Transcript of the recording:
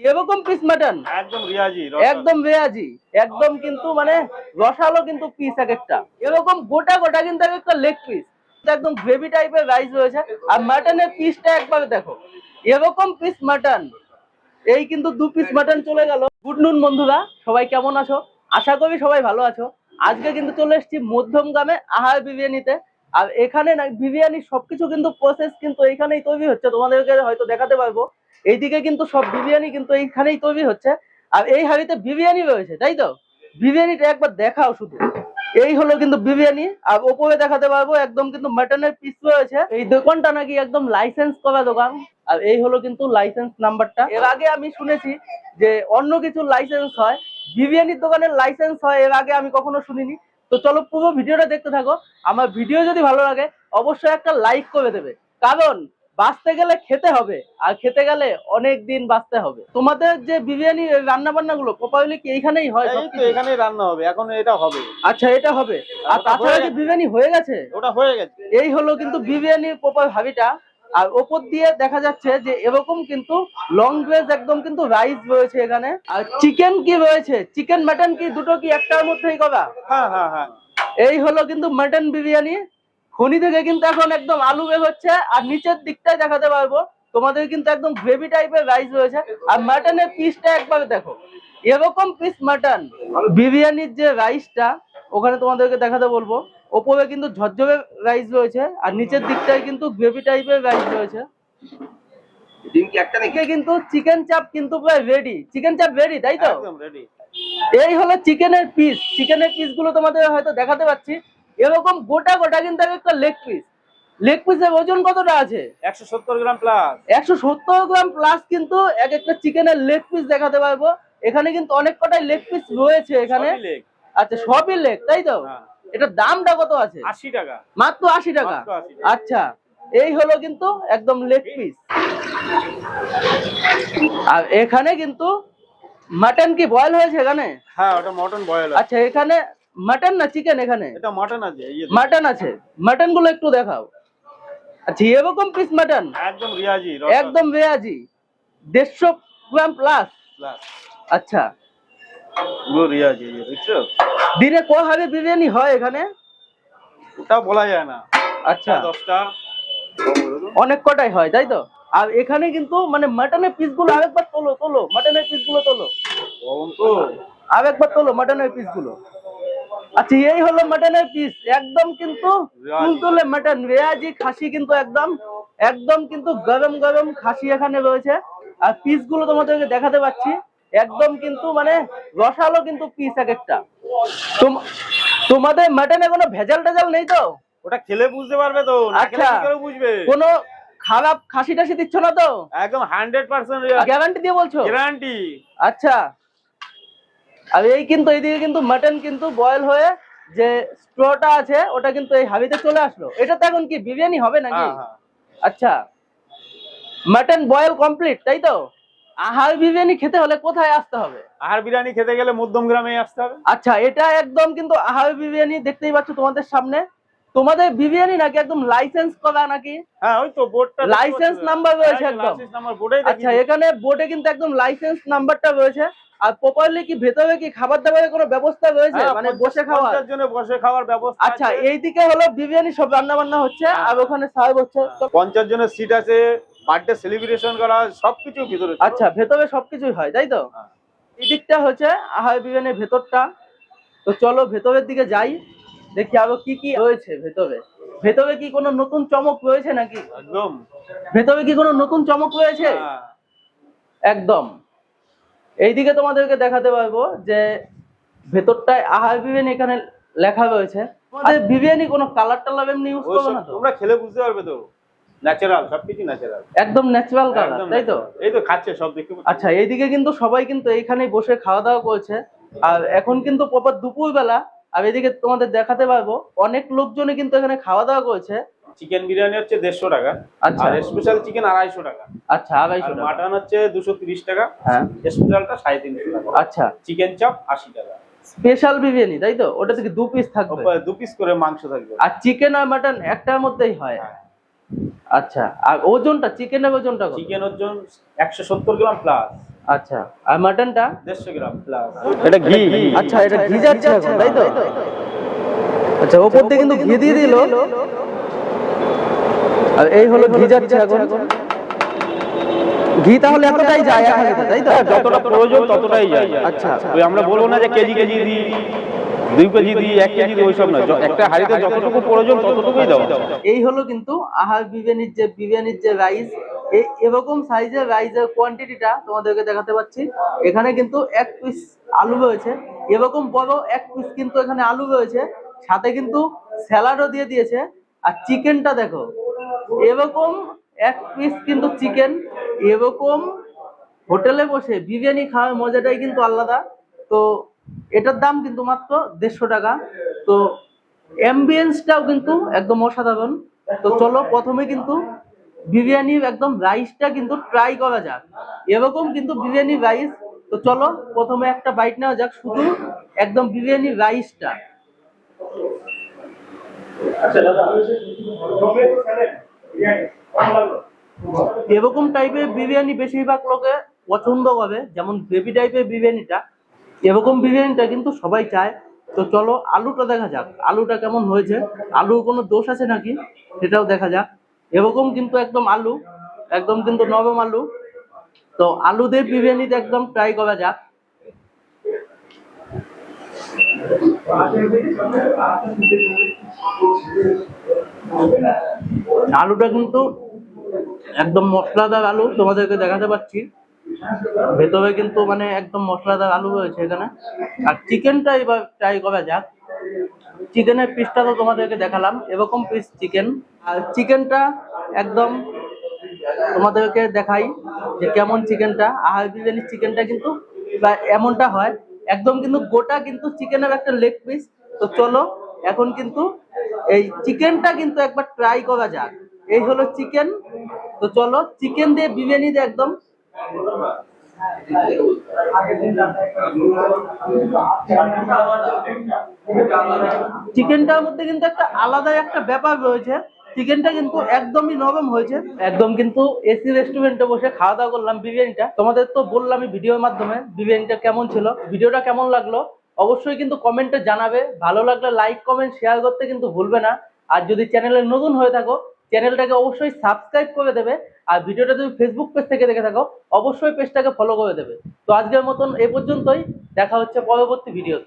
এরকম piece mutton একদম রিয়াজি একদম রেয়াজি একদম কিন্তু মানে রসালো কিন্তু পিস এক একটা। এরকম গোটা গোটা কিন্তু এক একটা লেগ পিস একদম গ্রেভি টাইপের রাইস রয়েছে। আর মাটনের পিসটা একবার দেখো। এরকম পিস মাটন এই কিন্তু দু পিস মাটন চলে গেল। গুড নুন বন্ধুরা। সবাই কেমন আছো? আশা করি সবাই ভালো আছো। আজকে কিন্তু চলে এসেছি মধ্যম গ্রামে আহার বিরিয়ানিতে। আর এখানে না, বিরিয়ানি সবকিছু কিন্তু প্রসেস কিন্তু এইখানেই তৈরি হচ্ছে, তোমাদেরকে হয়তো দেখাতে পারব। এইদিকে কিন্তু সব বিরিয়ানি কিন্তু এইখানেই তৈরি হচ্ছে। আর এই হাড়িতে বিরিয়ানি রয়েছে, তাই তো? বিরিয়ানিটা একবার দেখাও শুধু। এই হলো কিন্তু বিরিয়ানি, আর ওপরে দেখাতে পারব, একদম কিন্তু মাটনের পিস রয়েছে। এই দোকানটা নাকি একদম লাইসেন্স করা দোকান, আর এই হলো কিন্তু লাইসেন্স নাম্বারটা এর আগে আমি শুনেছি যে অন্য কিছু লাইসেন্স হয়, বিরিয়ানির দোকানের লাইসেন্স হয়, এর আগে আমি কখনো শুনিনি। তো চলো পুরো ভিডিওটা দেখতে থাকো। আমার ভিডিও যদি ভালো লাগে অবশ্যই একটা লাইক করে দেবে। কারণ বাঁচতে গেলে খেতে হবে আর খেতে গেলে অনেক দিন বাঁচতে হবে। তোমাদের যে বিরিয়ানি রান্না বান্না গুলো প্রপারলি কি এইখানেই হয় তো এখানেই রান্না হবে এখন এটা হবে। আচ্ছা এটা হবে। আর তাছাড়া কি বিরিয়ানি হয়ে গেছে? ওটা হয়ে গেছে। এই হলো কিন্তু বিরিয়ানির প্রপার হাবিটা আর ওপর দিয়ে দেখা যাচ্ছে যে এরকম কিন্তু লং গ্রেজ একদম কিন্তু রাইস রয়েছে এখানে। আর চিকেন কি রয়েছে? চিকেন মাটন কি? দুটো কি একটার মধ্যেই করা হ্যাঁ হ্যাঁ হ্যাঁ। এই হলো কিন্তু মাটন বিরিয়ানি। খনি থেকে কিন্তু এখন একদম আলু বের হচ্ছে। আর নিচের দিকটাই দেখাতে পারব। তোমাদের কিন্তু একদম গ্রেভি টাইপের রাইস রয়েছে। আর মাটনের পিসটা একবার দেখো। এরকম পিস মাটন বিরিয়ানির যে রাইসটা ওখানে তোমাদেরকে দেখাতে বলব। ওপরে কিন্তু ঝরঝরে রাইস রয়েছে আর নিচের দিকটায় কিন্তু গ্রেভি টাইপের রাইস রয়েছে। ডিম কি একটা নাকি? কিন্তু চিকেন চাপ কিন্তু প্রায় রেডি চিকেন চাপ রেডি তাই তো? একদম রেডি এই হলো চিকেনের পিস চিকেনের পিসগুলো তোমাদের হয়তো দেখাতে পাচ্ছি। এরকম গোটা গোটা কিন্তু এক একটা লেগ পিস লেগ পিসের ওজন কতটা আছে? একশো সত্তর গ্রাম প্লাস একশো সত্তর গ্রাম প্লাস কিন্তু এক একটা চিকেনের লেগ পিস দেখাতে পারব। এখানে কিন্তু অনেক কটাই লেগ পিস রয়েছে এখানে। আচ্ছা সবই লেগ তাই তো? হ্যাঁ। এটার দামটা কত আছে? আশি টাকা। মাত্র আশি টাকা? 80 টাকা। আচ্ছা এই হলো কিন্তু একদম লেগ পিস। আর এখানে কিন্তু মাটন কি বয়েল হয়েছে এখানে? হ্যাঁ ওটা মটন বয়েল আচ্ছা এখানে মাটন না চিকেন এখানে? এটা মাটন আছে মাটন আছে। মাটনগুলো একটু দেখাও। আচ্ছা এরকম পিস মাটন? একদম রিয়াজি একদম রেয়াজি। দেড়শো গ্রাম প্লাস প্লাস আচ্ছা পুরো রিয়াজি দেখছ? দিনে ক হাবে বিরিয়ানি হয় এখানে? ওটা বলা যায় না। আচ্ছা। দশটা। অনেক কটাই হয় তাই তো? আর এখানে কিন্তু মানে মাটনের পিসগুলো আরেকবার তোলো তোলো। মাটনের পিসগুলো তোলো আরেকবার তোলো মাটনের পিসগুলো আচ্ছা এই হলো মাটনের পিস একদম কিন্তু। তুলতুলে মাটন রেয়াজি খাসি কিন্তু একদম একদম কিন্তু গরম গরম খাসি এখানে রয়েছে। আর পিসগুলো তোমাদেরকে দেখাতে পাচ্ছি। একদম কিন্তু মানে রসালো কিন্তু পিস এক একটা। তোমাদের মাটনে কোনো ভেজাল টেজাল নেই তো? ওটা খেলে বুঝতে পারবে তো আচ্ছা। বুঝবে? কোনো খারাপ খাসি টাসি দিচ্ছ না তো? একদম হান্ড্রেড পার্সেন্ট গ্যারান্টি দিয়ে বলছো? গ্যারান্টি। আচ্ছা আর এই কিন্তু এইদিকে কিন্তু মাটন কিন্তু বয়েল হয়ে যে স্ট্রটা আছে ওটা কিন্তু এই হাবিতে চলে আসলো। এটা তো এখন কি বিরিয়ানি হবে নাকি? হ্যাঁ হ্যাঁ। আচ্ছা মাটন বয়েল কমপ্লিট তাই তো? আহার বিরিয়ানি খেতে হলে কোথায় আসতে হবে? আহার বিরিয়ানি খেতে গেলে মধ্যম গ্রামে আসতে হবে। আচ্ছা এটা একদম কিন্তু আহার বিরিয়ানি দেখতেই পাচ্ছ তোমাদের সামনে। তোমাদের বিরিয়ানি নাকি একদম লাইসেন্স করা নাকি? হ্যাঁ ওই তো বোর্ডটা License number রয়েছে একদম। লাইসেন্স নাম্বার বোর্ডেই আচ্ছা এখানে বোর্ডে কিন্তু একদম লাইসেন্স নাম্বারটা রয়েছে। আর প্রপারলি কি ভেতরে কি খাবার দাবারের কোনো ব্যবস্থা রয়েছে? মানে বসে খাওয়া জন্য বসে খাওয়ার ব্যবস্থা আচ্ছা এইদিকে হলো বিরিয়ানি সব রান্না বান্না হচ্ছে আর ওখানে সার্ভ হচ্ছে। তো পঞ্চাশ জনের সিট আছে বার্থডে সেলিব্রেশন করা সবকিছু ভিতরে আচ্ছা ভেতরে সবকিছুই হয় তাই তো? হ্যাঁ। এই দিকটা হচ্ছে আহার বিরিয়ানির ভেতরটা। তো চলো ভেতরের দিকে যাই দেখি আরও কি কি রয়েছে ভেতরে। ভেতরে কি কোনো নতুন চমক রয়েছে নাকি? একদম। ভেতরে কি কোনো নতুন চমক রয়েছে? হ্যাঁ। একদম। এইদিকে তোমাদেরকে দেখাতে পারব যে ভেতরটায় আহার বিরিয়ানি এখানে লেখা রয়েছে। আমাদের বিরিয়ানি কোনো কালার টালার এমনি ইউজ করবে না তো? তোমরা খেলে বুঝতে পারবে তো। ন্যাচারাল সবকিছু ন্যাচারাল একদম ন্যাচারাল কালার তাই তো? এই তো খাচ্ছে সব দেখতে আচ্ছা এইদিকে কিন্তু সবাই কিন্তু এইখানেই বসে খাওয়া দাওয়া করছে। আর এখন কিন্তু প্রপার দুপুর বেলা আর এদিকে তোমাদের দেখাতে পারব অনেক লোকজনই কিন্তু এখানে খাওয়া দাওয়া করছে। চিকেন বিরিয়ানি হচ্ছে দেড়শো টাকা আচ্ছা। আর স্পেশাল চিকেন আড়াইশো টাকা। আচ্ছা আড়াইশো মাটন হচ্ছে দুশো তিরিশ টাকা হ্যাঁ। স্পেশালটা সাড়ে তিনশো টাকা। আচ্ছা। চিকেন চপ আশি টাকা। স্পেশাল বিরিয়ানি তাই তো? ওটা থেকে দু পিস থাকবে? দু পিস করে মাংস থাকবে। আর চিকেন আর মাটন একটার মধ্যেই হয়। হ্যাঁ। আচ্ছা আর ওজনটা চিকেনের ওজনটা চিকেন ওজন একশো সত্তর গ্রাম প্লাস আচ্ছা আর মাটনটা দেড়শো গ্রাম প্লাস এটা ঘি। আচ্ছা এটা ঘি যাচ্ছে এখন তাই তো? আচ্ছা ওপর দিয়ে কিন্তু ঘি দিয়ে দিল। আর এই হলো ঘি যাচ্ছে এখন। ঘি তাহলে এতটাই যায় তাই তো? হ্যাঁ, যতটা প্রয়োজন ততটাই যায়। আচ্ছা। ওই আমরা বলব না যে কেজি কেজি দিই। দুই কেজি দিই, এক কেজি দিই, ওইসব না একটা হাঁড়িতে যতটুকু প্রয়োজন, ততটুকুই দেওয়া। এই হলো কিন্তু আহার বিরিয়ানির যে বিরিয়ানির যে রাইস এই এরকম সাইজের রাইসের কোয়ান্টিটিটা তোমাদেরকে দেখাতে পাচ্ছি। এখানে কিন্তু এক পিস আলু রয়েছে। এরকম বড় এক পিস কিন্তু এখানে আলু রয়েছে। সাথে কিন্তু স্যালাডও দিয়ে দিয়েছে। আর চিকেনটা দেখো। এরকম এক পিস কিন্তু চিকেন এরকম হোটেলে বসে বিরিয়ানি খাওয়ার মজাটাই কিন্তু আলাদা। তো এটার দাম কিন্তু মাত্র দেড়শো টাকা। তো অ্যাম্বিয়েন্সটাও কিন্তু একদম অসাধারণ। তো চলো প্রথমে কিন্তু বিরিয়ানির একদম রাইসটা কিন্তু ট্রাই করা যাক। এরকম কিন্তু বিরিয়ানি রাইস তো চলো প্রথমে একটা বাইট নেওয়া যাক শুধু একদম বিরিয়ানি রাইসটা এরকম টাইপের বিরিয়ানি বেশিরভাগ লোকে পছন্দ করে যেমন গ্রেভি টাইপের বিরিয়ানিটা। এরকম বিরিয়ানিটা কিন্তু সবাই চায়। তো চলো, আলুটা দেখা যাক। আলুটা কেমন হয়েছে? আলুর কোনো দোষ আছে নাকি? সেটাও দেখা যাক। এরকম কিন্তু একদম আলু, একদম কিন্তু নরম আলু। তো আলু দিয়ে বিরিয়ানিটা একদম ট্রাই করা যাক। আলুটা কিন্তু একদম মশলাদার আলু, তোমাদেরকে দেখাতে পাচ্ছি। ভেতরে কিন্তু মানে একদম মশলাদার আলু রয়েছে এখানে। আর চিকেনটা এবার ট্রাই করা যাক। চিকেনের পিসটা তো তোমাদেরকে দেখালাম। এরকম পিস চিকেন আর চিকেনটা একদম তোমাদেরকে দেখাই যে কেমন চিকেনটা আহার বিরিয়ানির চিকেনটা কিন্তু এমনটা হয়, একদম কিন্তু গোটা কিন্তু চিকেনের একটা লেগ পিস তো চলো, এখন কিন্তু এই চিকেনটা কিন্তু একবার ট্রাই করা যাক। এই হলো চিকেন তো চলো চিকেন দিয়ে বিরিয়ানি দিয়ে একদম চিকেনটার মধ্যে কিন্তু একটা আলাদা একটা ব্যাপার রয়েছে। চিকেনটা কিন্তু একদমই নরম হয়েছে। একদম কিন্তু এসি রেস্টুরেন্টে বসে খাওয়া দাওয়া করলাম বিরিয়ানিটা। তোমাদের তো বললামই ভিডিওর মাধ্যমে বিরিয়ানিটা কেমন ছিল, ভিডিওটা কেমন লাগল? অবশ্যই কিন্তু কমেন্টে জানাবে। ভালো লাগলে লাইক কমেন্ট শেয়ার করতে কিন্তু ভুলবে না। আর যদি চ্যানেলে নতুন হয়ে থাকো চ্যানেলটাকে অবশ্যই সাবস্ক্রাইব করে দেবে আর ভিডিওটা যদি ফেসবুক পেজ থেকে দেখে থাকো, অবশ্যই পেজটাকে ফলো করে দেবে। তো আজকের মতন এ পর্যন্তই, দেখা হচ্ছে পরবর্তী ভিডিওতে